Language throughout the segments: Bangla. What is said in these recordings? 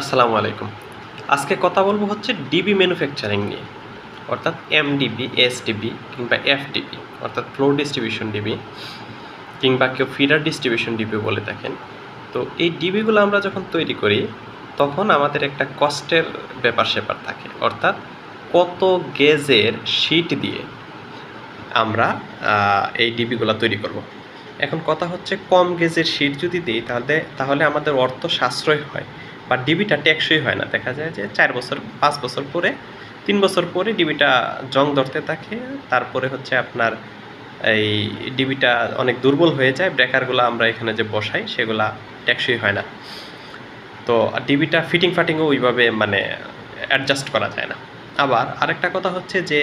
আসসালামু আলাইকুম। আজকে কথা বলব হচ্ছে ডিবি ম্যানুফ্যাকচারিং নিয়ে, অর্থাৎ এমডিবি এসডিবি কিংবা এফডিবি অর্থাৎ ফ্লোর ডিস্ট্রিবিউশন ডিবি কিংবা কেউ ফিডার ডিস্ট্রিবিউশন ডিবি বলে থাকেন। তো এই ডিবিগুলো আমরা যখন তৈরি করি, তখন আমাদের একটা কষ্টের ব্যাপার স্যাপার থাকে, অর্থাৎ কত গেজের শিট দিয়ে আমরা এই ডিবিগুলো তৈরি করব। এখন কথা হচ্ছে কম গেজের শিট যদি দিই, তাহলে তাহলে আমাদের অর্থ সাশ্রয় হয়। বা ডিবিটা টেকসই হয় না। দেখা যায় যে চার বছর, পাঁচ বছর পরে, তিন বছর পরে ডিবিটা জং ধরতে থাকে। তারপরে হচ্ছে আপনার এই ডিবিটা অনেক দুর্বল হয়ে যায়। ব্রেকারগুলো আমরা এখানে যে বসাই, সেগুলা টেকসই হয় না। তো ডিবিটা ফিটিং ফাটিংও ওইভাবে মানে অ্যাডজাস্ট করা যায় না। আবার আরেকটা কথা হচ্ছে যে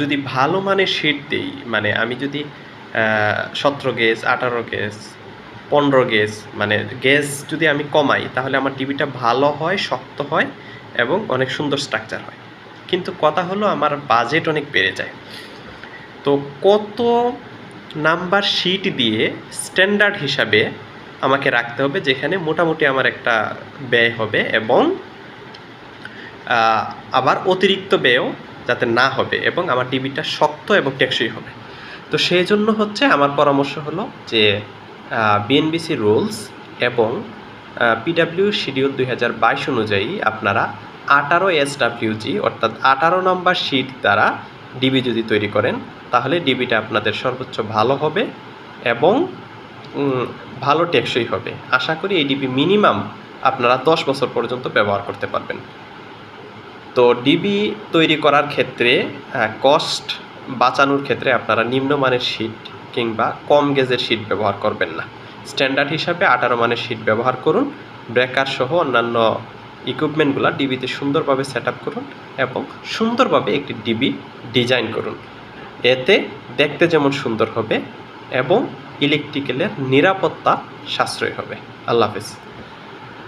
যদি ভালো মানের শিট দিই মানে আমি যদি সতেরো গেজ আঠারো গেজ পনেরো গেজ মানে গেজ যদি আমি কমাই, তাহলে আমার টিভিটা ভালো হয়, শক্ত হয় এবং অনেক সুন্দর স্ট্রাকচার হয়। কিন্তু কথা হলো আমার বাজেট অনেক বেড়ে যায়। তো কত নাম্বার শিট দিয়ে স্ট্যান্ডার্ড হিসাবে আমাকে রাখতে হবে, যেখানে মোটামুটি আমার একটা ব্যয় হবে এবং আবার অতিরিক্ত ব্যয়ও যাতে না হবে এবং আমার টিভিটা শক্ত এবং টেকসই হবে। তো সেই জন্য হচ্ছে আমার পরামর্শ হলো যে বিএনবিসি রুলস এবং পিডাব্লিউ শিডিউল দুই হাজার বাইশ অনুযায়ী আপনারা আঠারো এস ডাব্লিউজি অর্থাৎ আঠারো নম্বর শিট দ্বারা ডিবি যদি তৈরি করেন, তাহলে ডিবিটা আপনাদের সর্বোচ্চ ভালো হবে এবং ভালো টেকসই হবে। আশা করি এই ডিবি মিনিমাম আপনারা দশ বছর পর্যন্ত ব্যবহার করতে পারবেন। তো ডিবি তৈরি করার ক্ষেত্রে কস্ট বাঁচানোর ক্ষেত্রে আপনারা নিম্নমানের শিট কিংবা কম গেজের শীট ব্যবহার করবেন না। স্ট্যান্ডার্ড হিসাবে আঠারো মানের শীট ব্যবহার করুন, ব্রেকার সহ অন্যান্য ইকুইপমেন্টগুলো ডিবিতে সুন্দরভাবে সেট করুন এবং সুন্দরভাবে একটি ডিবি ডিজাইন করুন। এতে দেখতে যেমন সুন্দর হবে এবং ইলেকট্রিক্যালের নিরাপত্তা সাশ্রয় হবে। আল্লাহ হাফেজ।